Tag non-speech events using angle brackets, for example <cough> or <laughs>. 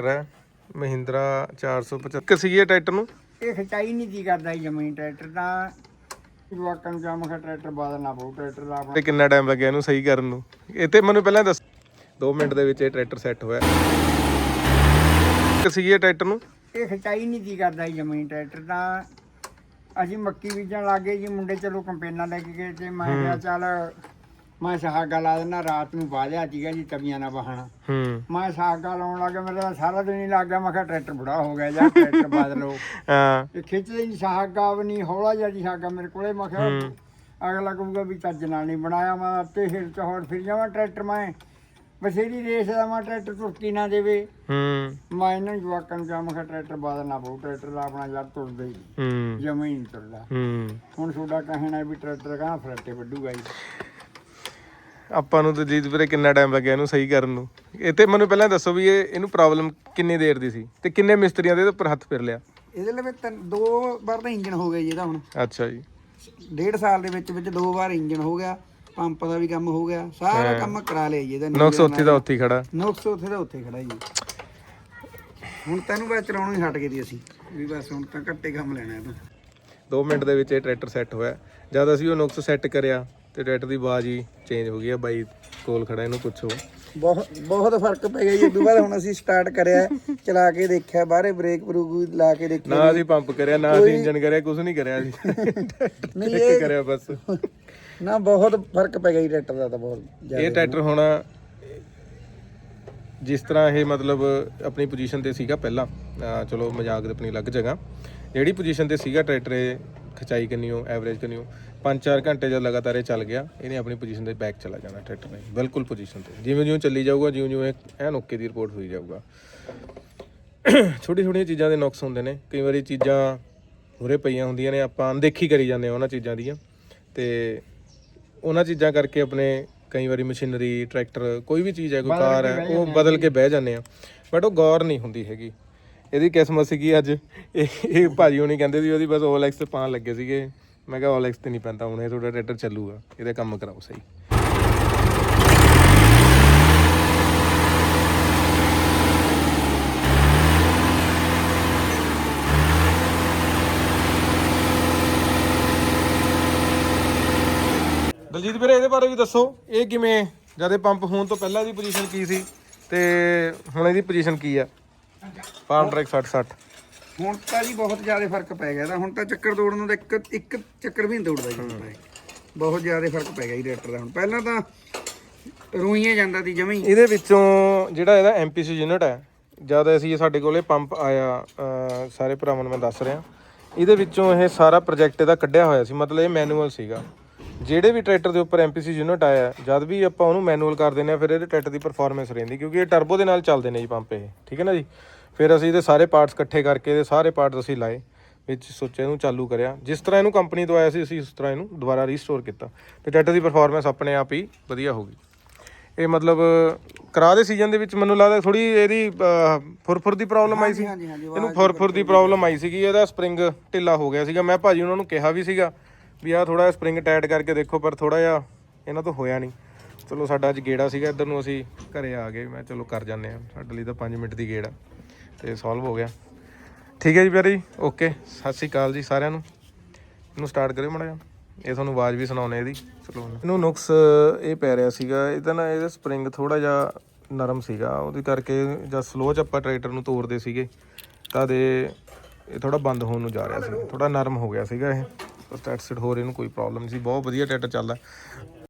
Tractor ਹੈ ਮਹਿੰਦਰਾ 475 ਕਿਸੀ ਇਹ ਟਰੈਕਟਰ ਨੂੰ? ਇਹ ਖਚਾਈ ਨਹੀਂ ਦੀ ਕਰਦਾ ਜੀ ਜ਼ਮੀਨ ਟਰੈਕਟਰ ਤਾਂ ਜਵਾਕਾਂ ਨੂੰ ਜਾਮ ਟਰੈਕਟਰ ਬਦਲਣਾ ਪਊ ਟਰੈਕਟਰ ਦਾ ਤੇ ਕਿੰਨਾ ਟਾਈਮ ਲੱਗਿਆ ਇਹਨੂੰ ਸਹੀ ਕਰਨ ਨੂੰ? ਇਹ ਤੇ ਮੈਨੂੰ ਪਹਿਲਾਂ ਦੱਸ। 2 ਮਿੰਟ ਦੇ ਵਿੱਚ ਇਹ ਟਰੈਕਟਰ ਸੈੱਟ ਹੋਇਆ। ਕਿਸੀ ਇਹ ਟਰੈਕਟਰ ਨੂੰ? ਇਹ ਖਚਾਈ ਨਹੀਂ ਦੀ ਕਰਦਾ ਜੀ ਜ਼ਮੀਨ ਟਰੈਕਟਰ ਤਾਂ ਅਸੀਂ ਮੱਕੀ ਬੀਜਣ ਲੱਗੇ ਜੀ ਮੁੰਡੇ ਚਲੋ ਕੰਪੇਨਾਂ ਲੈ ਕੇ ਗਏ ਤੇ ਮੈਂ ਕਿਹਾ ਚੱਲ ਮੈਂ ਸਾਗਾ ਲਾ ਦੇਣਾ ਰਾਤ ਨੂੰ ਬਾਲਿਆ ਸੀਗਾ ਜੀ ਤਵੀਆਂ ਨਾਲ ਬਹਾਣਾ ਹੂੰ। ਮੈਂ ਸਾਗਾ ਲਾਉਣ ਲੱਗਾ ਮੇਰਾ ਤਾਂ ਸਾਰਾ ਦਿਨ ਹੀ ਲੱਗ ਗਿਆ ਮੈਂ ਕਿਹਾ ਟਰੈਕਟਰ ਬੁੜਾ ਹੋ ਗਿਆ ਜਾਂ ਟਰੈਕਟਰ ਬਦਲੋ। <laughs> ਹਾਂ। ਇਹ ਖਿੱਚਦੇ ਨਹੀਂ ਸਾਗਾ ਵੀ ਨਹੀਂ ਹੌਲਾ ਜਿਹਾ ਜੀ ਸਾਗਾ ਮੇਰੇ ਕੋਲੇ ਮੈਂ ਕਿਹਾ ਅਗਲਾ ਕਹੂਗਾ ਵੀ ਚੱਜ ਨਾਲ ਨਹੀਂ ਬਣਾਇਆ ਮੈਂ ਤੇ ਹਿਲ ਚਹੌੜ ਫਿਰ ਜਾਵਾਂ ਟਰੈਕਟਰ ਮੈਂ ਬਸੇਰੀ ਰੇਸ ਦਾ ਮੈਂ ਟਰੈਕਟਰ ਤੁਰਕੀ ਨਾ ਦੇਵੇ। ਹੂੰ। ਮੈਂ ਇਹਨਾਂ ਨੂੰ ਜਵਾਕਾਂ ਨੂੰ ਕਿਹਾ ਮੈਂ ਕਿਹਾ ਟਰੈਕਟਰ ਬਦਲਣਾ ਪਊ ਟਰੈਕਟਰ ਦਾ ਆਪਣਾ ਯਾਰ ਤੁਰਦਾ ਹੀ ਹੂੰ ਜਮਾ ਹੀ। ਨਹੀਂ ਤੁਰਦਾ। ਹੂੰ। ਹੁਣ ਤੁਹਾਡਾ ਕਹਿਣਾ ਵੀ ਟਰੈਕਟਰ ਕਹਾਂ ਫਰੱਟੇ ਵੱਡੂਗਾ ਜੀ। ਆਪਾਂ ਨੂੰ ਤੇ ਜੀਤ ਵੀਰੇ ਕਿੰਨਾ ਟਾਈਮ ਲੱਗਿਆ ਇਹਨੂੰ ਸਹੀ ਕਰਨ ਨੂੰ। ਇਹ ਤੇ ਮੈਨੂੰ ਪਹਿਲਾਂ ਦੱਸੋ ਵੀ ਇਹ ਇਹਨੂੰ ਪ੍ਰੋਬਲਮ ਕਿੰਨੀ ਦੇਰ ਦੀ ਸੀ ਤੇ ਕਿੰਨੇ ਮਿਸਤਰੀਆਂ ਦੇ ਇਹਦੇ ਉੱਪਰ ਹੱਥ ਫਿਰ ਲਿਆ? ਇਹਦੇ ਲਈ ਤਿੰਨ ਦੋ ਵਾਰ ਤਾਂ ਇੰਜਨ ਹੋ ਗਿਆ ਜੀ ਇਹਦਾ ਹੁਣ। ਅੱਛਾ ਜੀ। ਡੇਢ ਸਾਲ ਦੇ ਵਿੱਚ ਵਿੱਚ ਦੋ ਵਾਰ ਇੰਜਨ ਹੋ ਗਿਆ ਪੰਪ ਦਾ ਵੀ ਕੰਮ ਹੋ ਗਿਆ ਸਾਰਾ ਕੰਮ ਕਰਾ ਲਿਆ ਜੀ ਇਹਦਾ ਨੁਕਸ ਉੱਥੇ ਦਾ ਉੱਥੇ ਹੀ ਖੜਾ। ਨੁਕਸ ਉੱਥੇ ਦਾ ਉੱਥੇ ਖੜਾ ਜੀ। ਹੁਣ ਤੈਨੂੰ ਬਸ ਚਲਾਉਣੋਂ ਹੀ ਹਟ ਗਏ ਦੀ ਅਸੀਂ ਵੀ ਬਸ ਹੁਣ ਤਾਂ ਘੱਟੇ ਕੰਮ ਲੈਣਾ ਇਹਦਾ। 2 ਮਿੰਟ ਦੇ ਵਿੱਚ ਇਹ ਟਰੈਕਟਰ ਸੈੱਟ ਹੋਇਆ। ਜਦ ਅਸੀਂ ਉਹ ਨੁਕਸ ਸੈੱਟ ਕਰਿਆ ਤੇ ਟਰੈਕਟਰ ਦੀ ਹੀ ਚੇਂਜ ਹੋ ਗਈ ਆ ਬਾਈ ਕੋਲ ਖੜਾ ਇਹਨੂੰ ਪੁੱਛੋ। ਬਹੁਤ ਬਹੁਤ ਫ਼ਰਕ ਪੈ ਗਿਆ ਜੀ। ਉਦੋਂ ਬਾਅਦ ਹੁਣ ਅਸੀਂ ਸਟਾਰਟ ਕਰਿਆ ਚਲਾ ਕੇ ਦੇਖਿਆ ਬਾਹਰੇ ਬ੍ਰੇਕ ਬਰੂਕ ਲਾ ਕੇ ਦੇਖਿਆ ਨਾ ਅਸੀਂ ਪੰਪ ਕਰਿਆ ਨਾ ਅਸੀਂ ਇੰਜਨ ਕਰਿਆ ਕੁਝ ਨਹੀਂ ਕਰਿਆ ਅਸੀਂ। ਨਹੀਂ ਚੈੱਕ ਕਰਿਆ ਬਸ। ਨਾ ਬਹੁਤ ਫ਼ਰਕ ਪੈ ਗਿਆ ਜੀ ਟਰੈਕਟਰ ਦਾ ਤਾਂ ਬਹੁਤ ਜ਼ਿਆਦਾ। ਇਹ ਟਰੈਕਟਰ ਹੁਣ ਜਿਸ ਤਰ੍ਹਾਂ ਇਹ ਮਤਲਬ ਆਪਣੀ ਪੋਜੀਸ਼ਨ ਤੇ ਸੀਗਾ ਪਹਿਲਾਂ ਚਲੋ ਮਜ਼ਾਕ ਦੇ ਆਪਣੀ ਅਲੱਗ ਜਗ੍ਹਾ। ਜਿਹੜੀ ਪੋਜੀਸ਼ਨ ਤੇ ਸੀਗਾ ਟਰੈਕਟਰ ਖਚਾਈ ਕਰਨੀਓ ਐਵਰੇਜ ਕਰਨੀਓ 5-4 ਘੰਟੇ ਜਦ ਲਗਾਤਾਰ ਇਹ ਚੱਲ ਗਿਆ ਇਹਨੇ ਆਪਣੀ ਪੋਜੀਸ਼ਨ ਤੇ ਬੈਕ ਚਲਾ ਜਾਣਾ ਟਰੈਕਟਰ ਨੇ। ਬਿਲਕੁਲ ਪੋਜੀਸ਼ਨ ਤੇ। ਜਿਵੇਂ ਜਿਵੇਂ ਚੱਲੀ ਜਾਊਗਾ ਜਿਉਂ ਜਿਉਂ ਇਹ ਐਨ ਓਕੇ ਦੀ ਰਿਪੋਰਟ ਹੋਈ ਜਾਊਗਾ। <clears throat> ਛੋਟੀ ਛੋਟੀਆਂ ਚੀਜ਼ਾਂ ਦੇ ਨੁਕਸ ਹੁੰਦੇ ਨੇ। ਕਈ ਵਾਰੀ ਚੀਜ਼ਾਂ ਉਰੇ ਪਈਆਂ ਹੁੰਦੀਆਂ ਨੇ ਆਪਾਂ ਅਣਦੇਖੀ ਕਰੀ ਜਾਂਦੇ ਆ ਉਹਨਾਂ ਚੀਜ਼ਾਂ ਦੀਆਂ। ਤੇ ਉਹਨਾਂ ਚੀਜ਼ਾਂ ਕਰਕੇ ਆਪਣੇ ਕਈ ਵਾਰੀ ਮਸ਼ੀਨਰੀ ਟਰੈਕਟਰ ਕੋਈ ਵੀ ਚੀਜ਼ ਹੈ ਕੋਈ ਕਾਰ ਹੈ ਉਹ ਬਦਲ ਕੇ ਬਹਿ ਜਾਂਦੇ ਆ। ਬਟ ਉਹ ਗੌਰ ਨਹੀਂ ਹੁੰਦੀ ਹੈਗੀ। ਇਹਦੀ ਕਿਸਮਤ ਸੀਗੀ ਅੱਜ। ਇਹ ਇਹ ਭਾਜੀ ਹੁਣੀ ਕਹਿੰਦੇ ਸੀ ਉਹਦੀ ਬਸ OLX ਤੇ ਪਾਣ ਲੱਗੇ ਸੀਗੇ। ਮੈਂ ਕਿਹਾ OLX ਤੇ ਨਹੀਂ ਪੈਂਦਾ ਹੁਣ, ਇਹ ਤੁਹਾਡਾ ਟਰੈਕਟਰ ਚੱਲੂਗਾ। ਇਹਦੇ ਕੰਮ ਕਰਾਓ ਸਹੀ। ਦਲਜੀਤ ਵੀਰੇ, ਇਹਦੇ ਬਾਰੇ ਵੀ ਦੱਸੋ। ਇਹ ਕਿਵੇਂ? ਜਦ ਪੰਪ ਹੋਣ ਤੋਂ ਪਹਿਲਾਂ ਦੀ ਪੋਜੀਸ਼ਨ ਕੀ ਸੀ? ਤੇ ਹੁਣ ਇਹਦੀ ਪੋਜੀਸ਼ਨ ਕੀ ਆ? ਫਾਰਮ ਟਰੈਕ 60 60 ਹੁਣ ਤਾਂ ਜੀ ਬਹੁਤ ਜ਼ਿਆਦਾ ਫ਼ਰਕ ਪੈ ਗਿਆ ਇਹਦਾ। ਹੁਣ ਤਾਂ ਚੱਕਰ ਤੋੜਨ ਨੂੰ ਤਾਂ ਇੱਕ ਇੱਕ ਚੱਕਰ ਵੀ ਨਹੀਂ ਤੋੜਦਾ ਜੀ ਹੁਣ ਤਾਂ। ਬਹੁਤ ਜ਼ਿਆਦਾ ਫ਼ਰਕ ਪੈ ਗਿਆ ਜੀ ਟਰੈਕਟਰ ਦਾ ਹੁਣ। ਪਹਿਲਾਂ ਤਾਂ ਰੂਈਏ ਜਾਂਦਾ ਸੀ ਜਮੀ। ਇਹਦੇ ਵਿੱਚੋਂ ਜਿਹੜਾ ਇਹਦਾ ਐਮਪੀਸੀ ਯੂਨਿਟ ਹੈ ਜਦ ਅਸੀਂ ਸਾਡੇ ਕੋਲੇ ਪੰਪ ਆਇਆ ਅਹ ਸਾਰੇ ਭਰਾਵਾਂ ਨੂੰ ਮੈਂ ਦੱਸ ਰਿਹਾ ਇਹਦੇ ਵਿੱਚੋਂ ਇਹ ਸਾਰਾ ਪ੍ਰੋਜੈਕਟ ਇਹਦਾ ਕੱਢਿਆ ਹੋਇਆ ਸੀ। ਮਤਲਬ ਇਹ ਮੈਨੂਅਲ ਸੀਗਾ। ਜਿਹੜੇ ਵੀ ਟਰੈਕਟਰ ਦੇ ਉੱਪਰ ਐਮਪੀਸੀ ਯੂਨਿਟ ਆਇਆ ਜਦ ਵੀ ਆਪਾਂ ਉਹਨੂੰ ਮੈਨੂਅਲ ਕਰ ਦਿੰਦੇ ਆ ਫਿਰ ਇਹਦੇ ਟਰੈਕਟਰ ਦੀ ਪਰਫਾਰਮੈਂਸ ਰਹਿੰਦੀ ਕਿਉਂਕਿ ਇਹ ਟਰਬੋ ਦੇ ਨਾਲ ਚੱਲਦੇ ਨੇ ਜੀ ਪੰਪ ਇਹ। ਠੀਕ ਹੈ ਨਾ ਜੀ? ਫਿਰ ਅਸੀਂ ਇਹਦੇ ਸਾਰੇ ਪਾਰਟਸ ਇਕੱਠੇ ਕਰਕੇ ਇਹਦੇ ਸਾਰੇ ਪਾਰਟਸ ਅਸੀਂ ਲਾਏ ਵਿੱਚ ਸੋਚਿਆ ਇਹਨੂੰ ਚਾਲੂ ਕਰਿਆ। ਜਿਸ ਤਰ੍ਹਾਂ ਇਹਨੂੰ ਕੰਪਨੀ ਤੋਂ ਆਇਆ ਸੀ ਅਸੀਂ ਉਸ ਤਰ੍ਹਾਂ ਇਹਨੂੰ ਦੁਬਾਰਾ ਰੀਸਟੋਰ ਕੀਤਾ। ਤੇ ਟਰੈਕਟਰ ਦੀ ਪਰਫਾਰਮੈਂਸ ਆਪਣੇ ਆਪ ਹੀ ਵਧੀਆ ਹੋ ਗਈ। ਇਹ ਮਤਲਬ ਕਰਾ ਦੇ ਸੀਜ਼ਨ ਦੇ ਵਿੱਚ ਮੈਨੂੰ ਲੱਗਦਾ ਥੋੜੀ ਇਹਦੀ ਫੁਰਫੁਰ ਦੀ ਪ੍ਰੋਬਲਮ ਆਈ ਸੀ। ਇਹਨੂੰ ਫੁਰਫੁਰ ਦੀ ਪ੍ਰੋਬਲਮ ਆਈ ਸੀਗੀ ਇਹਦਾ ਸਪਰਿੰਗ ਢਿੱਲਾ ਹੋ ਗਿਆ ਸੀਗਾ। ਮੈਂ ਭਾਜੀ ਉਹਨਾਂ ਨੂੰ ਕਿਹਾ ਵੀ ਸੀਗਾ ਵੀ ਆਹ ਥੋੜਾ ਸਪਰਿੰਗ ਟਾਈਟ ਕਰਕੇ ਦੇਖੋ ਪਰ ਥੋੜਾ ਜਿਹਾ ਇਹਨਾਂ ਤੋਂ ਹੋਇਆ ਨਹੀਂ। ਚਲੋ ਸਾਡਾ ਅੱਜ ਗੇੜਾ ਸੀਗਾ ਇੱਧਰ ਨੂੰ ਅਸੀਂ ਘਰੇ ਆ ਗਏ। ਮੈਂ ਚਲੋ ਕਰ ਜਾਂਦੇ ਆ ਸਾਡੇ ਲਈ ਤਾਂ 5 ਮਿੰਟ ਦੀ ਗੇੜਾ ਤੇ ਸੋਲਵ ਹੋ ਗਿਆ। ਠੀਕ ਹੈ ਜੀ ਪਿਆਰੇ ਜੀ ਓਕੇ ਸਤਿ ਸ਼੍ਰੀ ਅਕਾਲ ਜੀ ਸਾਰਿਆਂ ਨੂੰ। ਇਹਨੂੰ ਸਟਾਰਟ ਕਰਿਓ ਮਾੜਾ ਜਿਹਾ। ਇਹ ਤੁਹਾਨੂੰ ਆਵਾਜ਼ ਵੀ ਸੁਣਾਉਣੇ ਇਹਦੀ। ਚਲੋ, ਇਹਨੂੰ ਨੁਕਸ, ਇਹ ਪੈ ਰਿਹਾ ਸੀਗਾ। ਇਹਦਾ ਨਾ, ਇਹਦਾ ਸਪਰਿੰਗ ਥੋੜਾ ਜਿਹਾ ਨਰਮ ਸੀਗਾ। ਉਹਦੇ ਕਰਕੇ ਜਦ ਸਲੋ ਚ ਆਪਾਂ ਟਰੈਕਟਰ ਨੂੰ ਤੋੜਦੇ ਸੀਗੇ। ਤਦ ਇਹ ਇਹ ਥੋੜਾ ਬੰਦ ਹੋਣ ਨੂੰ ਜਾ ਰਿਹਾ ਸੀ। ਥੋੜਾ ਨਰਮ ਹੋ ਗਿਆ ਸੀਗਾ ਇਹ। ਸਟਾਰਟ ਸਿਟ ਹੋ ਰਿਹਾ ਇਹਨੂੰ ਕੋਈ ਪ੍ਰੋਬਲਮ ਨਹੀਂ ਸੀ। ਬਹੁਤ ਵਧੀਆ ਟਰੈਕਟਰ ਚੱਲਦਾ।